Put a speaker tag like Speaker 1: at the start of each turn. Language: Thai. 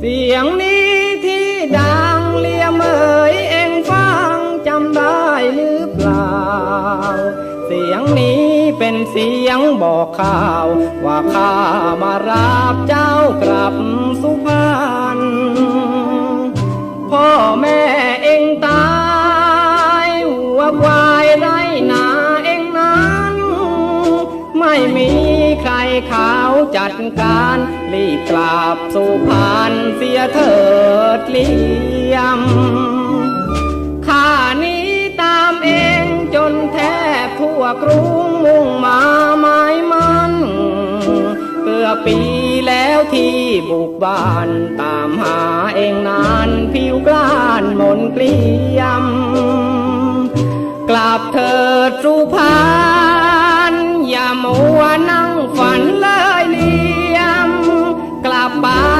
Speaker 1: เสียงนี้ที่ดังเลียมเอ่ยเองฟังจำได้หรือเปล่า เสียงนี้เป็นเสียงบอกข่าว ว่าข้ามารับเจ้ากลับ ใครเขาจัดการรีบกลับสู่พานเสียเถิดเลี่ยมข้านี้ตามเองจนแทบทั่วกรุงมุ่งมาหมายมันเกือบปีแล้วที่บุกบ้านตามหาเองนานผิวกล้านมนเกลียม กลับเถิดสุพรรณ